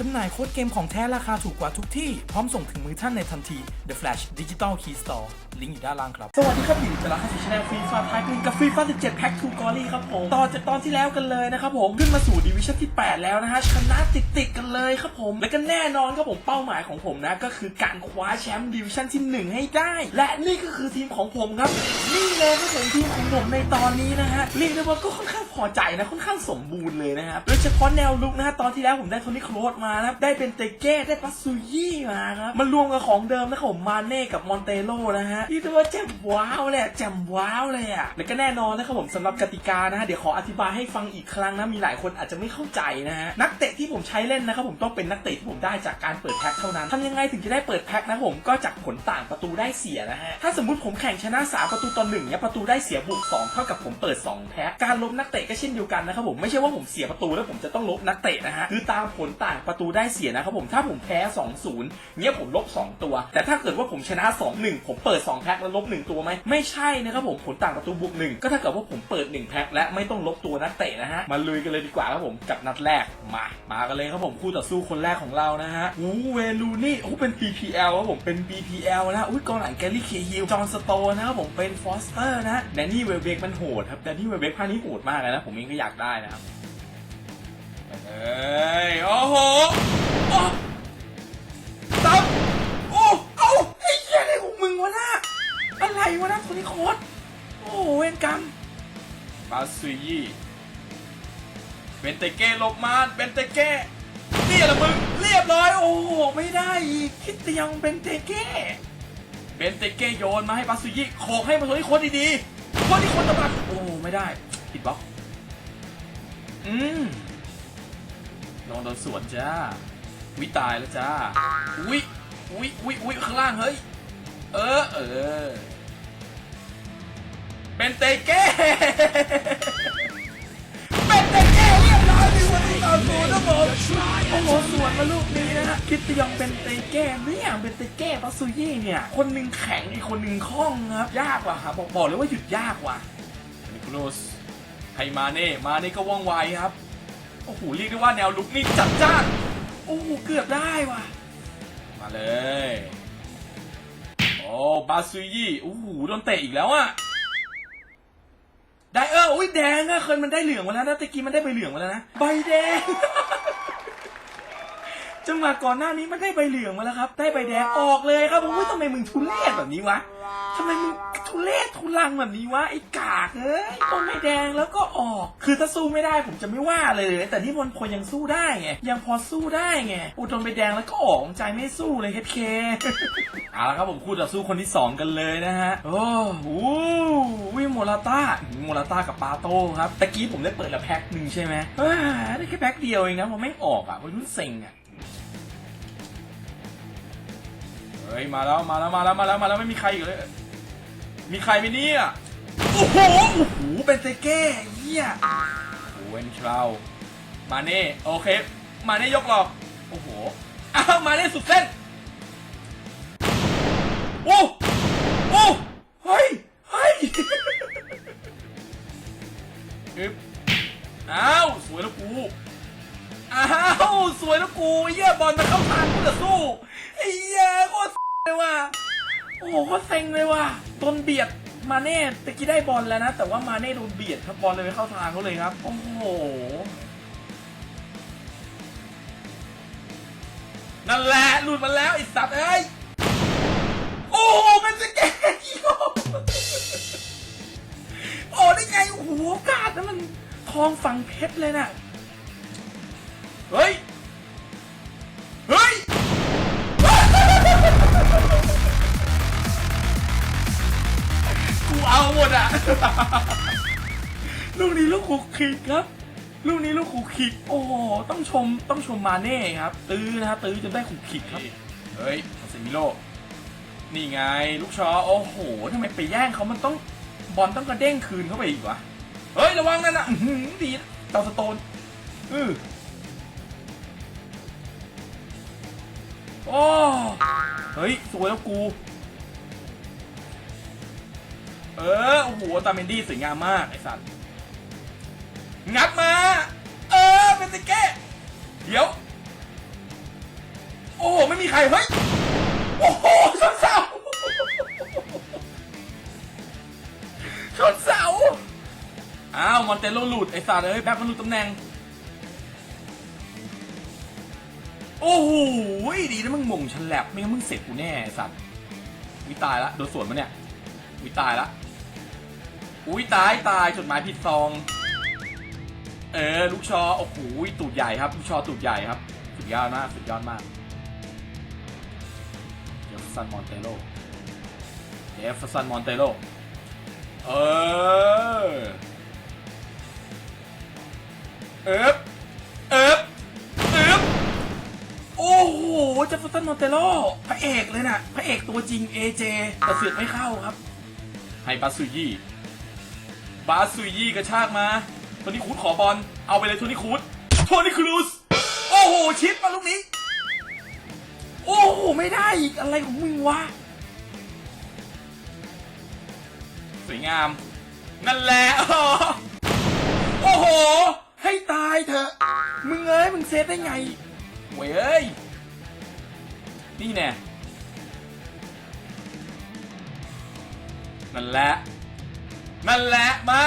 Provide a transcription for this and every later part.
จำหน่ายโค้ดเกมของแท้ราคาถูกกว่าทุกที่ พร้อมส่งถึงมือท่านในทันที The Flash Digital Key Store ลิงก์อยู่ด้านล่างครับ สวัสดีครับอยู่จะรับเข้าสู่ช anel ฟรีฟาไทยเป็นกับฟรีฟา17แพ็คทูกอรี่ครับผม ต่อจากตอนที่แล้วกันเลยนะครับผม ขึ้นมาสู่ดิวิชั่นที่ 8 แล้วนะฮะชนะติดติดกันเลยครับผม และก็แน่นอนครับผมเป้าหมายของผมนะ ก็คือการคว้าแชมป์ดิวิชั่นที่ 1 ให้ได้ และนี่ก็คือทีมของผมครับ นี่เลยครับผมทีมของผมในตอนนี้นะฮะเรียกได้ว่าก็ค่อนข้าง พอใจนะค่อนข้างสมบูรณ์เลยนะครับโดยเฉพาะแนวลุกนะฮะตอนที่แล้วผมได้โทนี่โครสมานะครับได้เป็นเตเก้ได้ปัสซูยี่มาครับมันรวมกับของเดิมนะครับผมมาเน่กับมอนเตโลนะฮะที่เรียกว่าแจ่มว้าวเลยอะแจ่มว้าวเลยอะแล้วก็แน่นอนนะครับผมสำหรับกติกานะฮะเดี๋ยวขออธิบายให้ฟังอีกครั้งนะมีหลายคนอาจจะไม่เข้าใจนะฮะนักเตะที่ผมใช้เล่นนะครับผมต้องเป็นนักเตะที่ผมได้จากการเปิดแพ็คเท่านั้นทำยังไงถึงจะได้เปิดแพ็คนะผมก็จากผลต่างประตูได้เสียนะฮะถ้าสมมติผมแข่งชนะสามประตูต่อหนึ่งเนี่ยประตูได้เสียบวกสองเท่ากับผมเปิดสองแพ็คการลบนักเตะก็เช่นเดียวกันนะครับผมไม่ใช่ว่าผมเสียประตูแล้วผมจะต้องลบนักเตะนะฮะคือตามผลต่างประตูได้เสียนะครับผมถ้าผมแพ้ 2-0เนี่ยผมลบ 2 ตัว แต่ถ้าเกิดว่าผมชนะ 2-1 ผมเปิด 2 แพ็คแล้วลบ 1 ตัวไหมไม่ใช่นะครับผมผลต่างประตูบวก1ก็ถ้าเกิดว่าผมเปิด 1 แพ็คและไม่ต้องลบตัวนักเตะนะฮะมาลุยกันเลยดีกว่าครับผมกับนัดแรกมามากันเลยครับผมคู่ต่อสู้คนแรกของเรานะฮะอูเวลูนี่โอ้เป็น BPL ครับผมเป็น BPL นะอุ้ยกองหลังแกลลี่เคฮิลจอห์นสโตนะครับผมเป็นฟอสเตอร์นะแดนนี่เวลเบกมันโหดครับแดนนี่เวลเบกภาคนี้โหดมากเลยนะผมเองก็อยากได้นะครับเอ้ยโอ้โหโอตับโอ้เอ้าไอ้เหี้ยอะไรของมึงวะน่ะอะไรวะนะคนนี้โคตรโอ้เวนกรรมบาซุยี่เบนเตเก้หลบมาเบนเตเก้เนี่แหละมึงเรียบร้อยโอ้โหไม่ได้อีกคิดเตียงเบนเตเก้เบนเตเก้โยนมาให้บาซุยี่โขกให้มาโซนี่โคตรดีๆโคตรที่คนตะบัดโอ้ไม่ได้ผิดบล็อก อืมลองโดนสวนจ้าวิตายแล้วจ้าวิวิวิวิข้างล่างเฮ้ย เออ เออ เป็นเตเก้ เป็นเตเก้เรียบร้อยมีวันที่ต่อสู้นะผมโอ้โหสวนมาลูกนี้นะ คิดยองเป็นเตเก้เนี่ยเป็นเตเก้ปัสซุยี่เนี่ย คนหนึ่งแข็งอีกคนหนึ่งคล่องครับ ยากว่ะครับบอกบอกเลยว่าหยุดยากว่ะนิโคลส ให้มาเน่ มาเน่ก็ว่องไวครับ โอ้โหเรียกได้ว่าแนวลุกนี่จัดจ้าน โอ้โหเกือบได้ว่ะ มาเลย โอ้บาซุยี่โอ้โหโดนเตะอีกแล้วอะได้เอออุ้ยแดงอะเคยมันได้เหลืองมาแล้วนะตะกี้มันได้ใบเหลืองมาแล้วนะ ใบแดง จังหวะก่อนหน้านี้มันได้ใบเหลืองมาแล้วครับ ได้ใบแดงออกเลยครับผมว่าทำไมมึงทุเรศแบบนี้วะทำไมมึง ทุเรศทุลังแบบนี้วะไอ้กากเอ้ยต้นใบแดงแล้วก็ออก คือถ้าสู้ไม่ได้ผมจะไม่ว่าเลย แต่นี่มันพอยังสู้ได้ไงยังพอสู้ได้ไงอุดนใบแดงแล้วก็ออกใจไม่สู้เลยเฮดเคเอาละครับผมคู่ต่อสู้คนที่สองกันเลยนะฮะโอ้โหวิโมราต้าโมราต้ากับปาโต้ครับตะกี้ผมได้เปิดละแพ็คหนึ่งใช่ไหมเอ้ยได้แค่แพ็คเดียวเองนะผมไม่ออกอะผมรู้เซ็งอะเฮ้ยมาแล้วมาแล้วมาแล้วมาแล้วมาแล้วไม่มีใครอีกเลย มีใครไหมเนี่ย โอ้โห โอ้โห เป็นเตเก้เหี้ยโอ้เวนทราวมาเน่ โอเค มาเน่ยกหลอก โอ้โห อ้าว มาเน่สุดเส้น โอ้โอ้เฮ้ย เฮ้ยอึ๊บอ้าว สวยแล้วกู อ้าว สวยแล้วกูเหี้ยบอลมาเข้าทางกูจะสู้ไอ้เหี้ยโคตรเลยว่ะ โอ้โหโคตรเซ็งเลยว่ะโดนเบียดมาเน่ตะกี้ได้บอลแล้วนะ แต่ว่ามาเน่โดนเบียดครับบอลเลยไปเข้าทางเขาเลยครับ โอ้โหนั่นแหละหลุดมาแล้วไอ้สัตว์เอ้ยโอ้โหมันจะแก่โอ้ได้ไงโอ้โหกาสนั้นมันทองฝังเพชรเลยน่ะเฮ้ย คิกครับลูกนี้ลูกคูคิก โอ้โหต้องชมต้องชมมาเน่ครับ ตื้อนะครับตื้อจนได้คูคิกครับ เฮ้ยเซมิโลนี่ไง ลูกชอโอ้โหทำไมไปแย่งเขามันต้องบอลต้องกระเด้งคืนเข้าไปอีกวะ เฮ้ย ระวังนั่นนะดีเตาสโตนอือโอ้เฮ้ย สวยแล้วกู เออ โอ้โห ตาเมนดี้สวยงามมาก ไอสัตว์ งัดมา เออเป็นติเก้เดี๋ยว โอ้โห ไม่มีใคร เฮ้ย โอ้โหชนเสาชนเสาอ้าวมอนเตโลหลุดไอ้สัตว์เอ้ยแบ็คมันหลุดตำแหน่ง โอ้โหดีนะมึงมงฉันแลบไม่งั้นมึงเสร็จกูแน่ไอ้สัตว์วิตายละโดนสวนมาเนี่ยวิตายละอุ้ยตายตายจดหมายผิดซอง เออลูกชอโอ้โหตูดใหญ่ครับ ลูกชอตูดใหญ่ครับ สุดยอดมากสุดยอดมากเจฟซันมอนเตโลเจฟซันมอนเตโลเออเอ๊บเอ๊บเอ๊บโอ้โหเจฟซันมอนเตโลพระเอกเลยนะพระเอกตัวจริง AJ แต่เสือกไม่เข้าครับ ให้บาสุยี่บาสุยี่กระชากมา ทนี่คูดขอบอล เอาไปเลยโทนี่คูดโทนี่ครูสโอ้โห ชิปมาลูกนี้ โอ้โห ไม่ได้อีกอะไรของมึงวะ สวยงาม นั่นแหละ โอ้โห ให้ตายเถอะ มึงเอ้ย มึงเซฟได้ไงเว้ยเอ้ยนี่แน่นั่นแหละ นั่นแหละ มา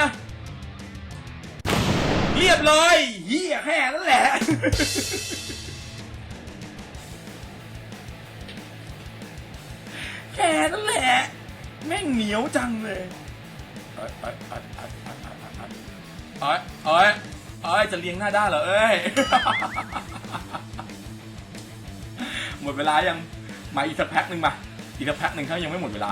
เรียบร้อยเฮียแค่นั่นแหละ แค่นั่นแหละ แม่งเหนียวจังเลยเอ้ยเอ้ยเอ้ยเอ้ยเอ้ยเอ้ยเอ้ยเอ้ยจะเลี้ยงหน้าด้านเหรอเอ้ย หมดเวลายัง มาอีกสักแพ็คหนึ่งมา อีกสักแพ็คหนึ่งเขายังไม่หมดเวลา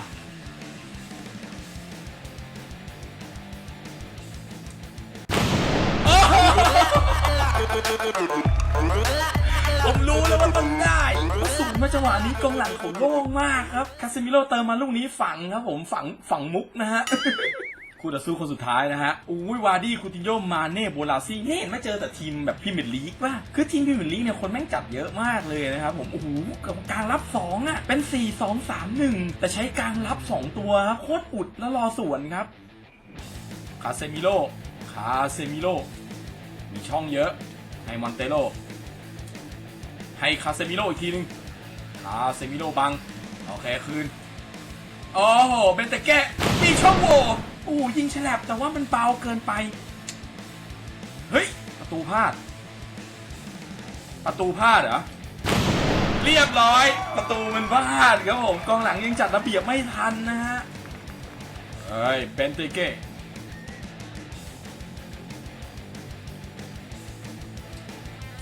ผมรู้แล้วว่าต้องได้สูงมาจังหวะนี้กองหลังผมโล่งมากครับ คาซิมิโร่เติมมาลูกนี้ฝังครับผมฝังฝังมุกนะฮะคู่ต่อสู้คนสุดท้ายนะฮะอุ้ยวาร์ดี้คูตินโยมาเน่โบลาซี่นี่เห็นไม่เจอแต่ทีมแบบพรีเมียร์ลีกป่ะคือทีมพรีเมียร์ลีกเนี่ยคนแม่งจัดเยอะมากเลยนะครับผม โอ้โหกับการรับ2อะ เป็น 4 2 3 1 แต่ใช้การรับ 2 ตัวครับโคตรอุดแล้วรอสวนครับ คาเซมิโร่คาเซมิโร่มีช่องเยอะ ให้มอนเตโลให้คาเซมิโรอีกทีนึงคาเซมิโรบังโอเคคืนโอ้โหเบนเตแกะมีช่องโหว่โอ้ยิงฉลับแต่ว่ามันเบาเกินไป เฮ้ย ประตูพลาด ประตูพลาดเหรอ เรียบร้อย ประตูมันพลาดครับผม กองหลังยังจัดระเบียบไม่ทันนะฮะ เฮ้ย เบนเตเก้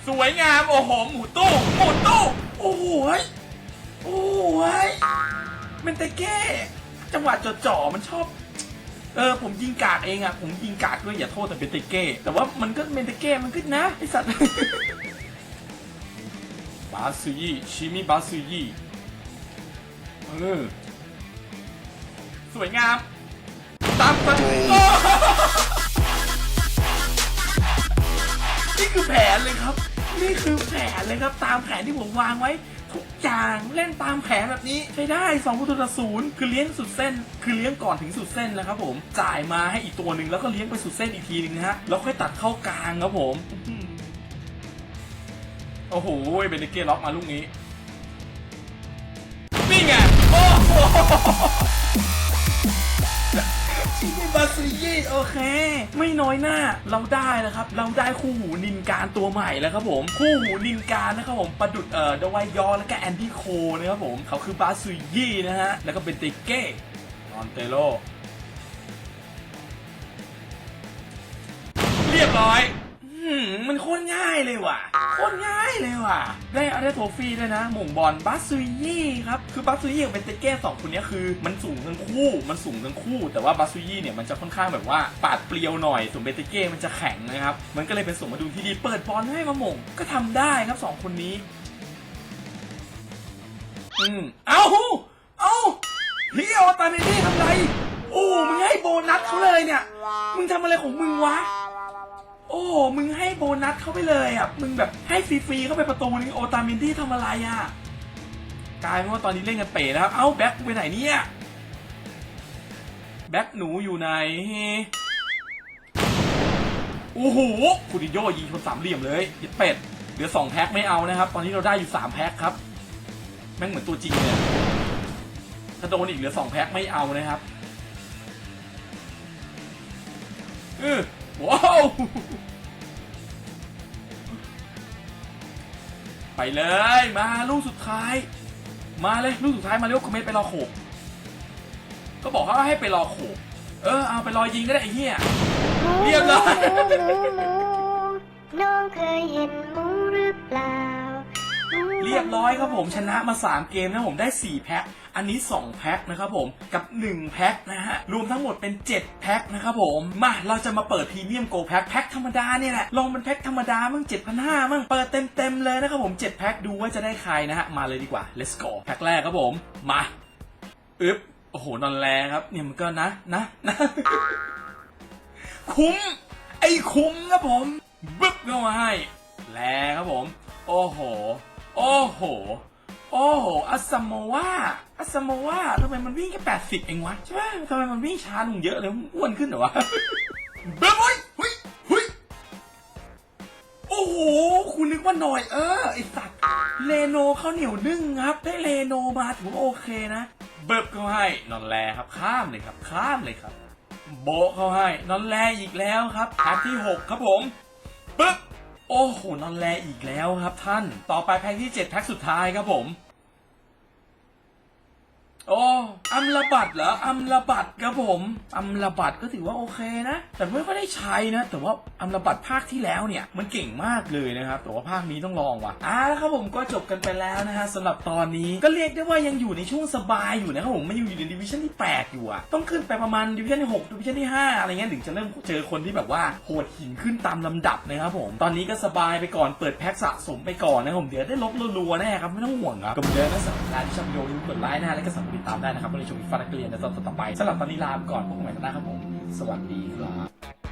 สวยงามโอ้โหหมูตู้หมูตู้โอ้โหยโอ้โหยเมนเตเก้จังหวะจ่อมันชอบเออผมยิงกากเองอะผมยิงกากด้วยอย่าโทษแต่เมนเตเก้แต่ว่ามันก็เมนเตเก้มันก็นนะไอสัตว์ บาซุยี่ชิมิบาซุยี่เออสวยงามตามไปนี่คือแผนเลยครับ นี่คือแผนเลยครับตามแผนที่ผมวางไว้ ทุกอย่างเล่นตามแผนแบบนี้ใช้ได้2ประตูต่อศูนย์คือเลี้ยงสุดเส้น คือเลี้ยงก่อนถึงสุดเส้นแล้วครับผม จ่ายมาให้อีกตัวหนึ่งแล้วก็เลี้ยงไปสุดเส้นอีกทีหนึ่งนะฮะแล้วค่อยตัดเข้ากลางครับผม โอ้โหเบนเดเก้ล็อกมาลูกนี้ ซุยิโอเค ไม่น้อยหน้าเราได้แล้วครับ เราได้คู่หูนินการตัวใหม่แล้วครับผม คู่หูนินการนะครับผมประดุดเอ่อดวายยอแล้วก็แอนดี้โคนะครับผมเขาคือบาซุยินะฮะแล้วก็เป็นติเก้นอนเตโลเรียบร้อย มมันโคตรง่ายเลยว่ะ โคตรง่ายเลยว่ะ ได้อาร์เดโทฟี่ด้วยนะ หม่งบอลบัสซุยยี่ครับ คือบัสซุยยี่กับเบนเตเก้สองคนนี้คือ มันสูงทั้งคู่ มันสูงทั้งคู่ แต่ว่าบัสซุยยี่เนี่ยมันจะค่อนข้างแบบว่าปาดเปรียวหน่อย ส่วนเบนเตเก้มันจะแข็งนะครับ มันก็เลยเป็นสมดุลที่ดี เปิดบอลให้มาหม่งก็ทำได้ครับสองคนนี้ อืม เอ้า เอ้าเฮียอตาเนนี่ทำไร โอ้ มึงให้โบนัสเขาเลยเนี่ย มึงทำอะไรของมึงวะ โอ้ มึงให้โบนัสเข้าไปเลยอะ มึงแบบให้ฟรีๆเข้าไปประตูนึงโอตามินที่ทำอะไรอะ กลายเป็นว่าตอนนี้เล่นกันเป๋แล้ว เอ้าแบ็คไปไหนเนี่ย แบ็คหนูอยู่ไหน โอ้โหคูดิโยยิงชนสามเหลี่ยมเลยยัดเป็ด เหลือสองแพ็คไม่เอานะครับ ตอนนี้เราได้อยู่สามแพ็คครับ แม่งเหมือนตัวจริงเลย ถ้าโดนอีกเหลือสองแพ็คไม่เอานะครับเออ ว้าว ไปเลยมาลูกสุดท้าย มาเลยลูกสุดท้ายมาเร็วคอมเมนต์ไปรอโขกก็บอกเขาให้ไปรอโขกเออเอาไปรอยิงก็ได้ไอ้เหี้ยเรียบร้อยน้องเคยเห็นหมูหรือเปล่า เรียบร้อยครับผมชนะมา 3 เกมนะผมได้ 4 แพ็ค อันนี้ 2 แพ็คนะครับผมกับ 1 แพ็คนะฮะรวมทั้งหมดเป็น 7 แพ็คนะครับผมมาเราจะมาเปิดพรีเมียมโกแพ็คแพ็คธรรมดาเนี่ยแหละลองเป็นแพ็คธรรมดามั่ง7,500มั่งเปิดเต็มๆเลยนะครับผม 7 แพ็คดูว่าจะได้ใครนะฮะมาเลยดีกว่า let's go แพ็คแรกครับผมมาอึ๊บโอ้โหนอนแรงครับเนี่ยมันก็นะนะนะ คุ้ม ไอ้คุ้มครับผมบึ๊บเข้ามาให้ แรงครับผม โอ้โห โอ้โห โอ้โหอัสซัมโมวาอัสซัมโมวาทำไมมันวิ่งแค่แปดสิบเองวะใช่ไหมทำไมมันวิ่งช้าลงเยอะเลยมันอ้วนขึ้นเหรอวะเบ้ยเฮ้ยเฮ้ยเฮ้ยโอ้โห คุณนึกว่าหน่อยเออไอสัตว์เลโนเขาวเหนียวนึ่งครับ ได้เลโนมาถือว่าโอเคนะ เบิบเขาให้นอนแลครับข้ามเลยครับข้ามเลยครับ โบะเขาให้นอนแลอีกแล้วครับแพ็คที่6ครับผมปึ๊บโอ้โหนอนแลอีกแล้วครับท่าน ต่อไปแพ็คที่ 7 แพ็คสุดท้ายครับผม โอ้อัมระบัดเหรออัมระบัดครับผมอัมระบัดก็ถือว่าโอเคนะ แต่ไม่ค่อยได้ใช้นะ แต่ว่าอัมระบัดภาคที่แล้วเนี่ย มันเก่งมากเลยนะครับ แต่ว่าภาคนี้ต้องลองว่ะอ่าแล้วครับผมก็จบกันไปแล้วนะฮะสำหรับตอนนี้ก็เรียกได้ว่ายังอยู่ในช่วงสบายอยู่นะครับผมไมันอยู่ในดิวิชั่นที่ 8 อยู่อะต้องขึ้นไปประมาณดิวิชั่นที่6ดิวิชั่นที่ 5 อะไรเงี้ยถึงจะเริ่มเจอคนที่แบบว่าโหดหินขึ้นตามลำดับนะครับผมตอนนี้ก็สบายไปก่อนเปิดแพ็คสะสมไปก่อนนะครับผมเดี๋ยวได้ลบรัวๆแน่ครับไม่ต้องห่วงครับก็เหมือนเดินะสำหรับการที่ชอบโอนี้กดไลค์นะฮะแล้วก็สามารถติดตามได้นะครับในช่วงฟันนักเรียนในตอนต่อไปสำหรับตอนนี้ลาไปก่อนพบกันใหม่ครั้งหน้าครับผม สวัสดีครับ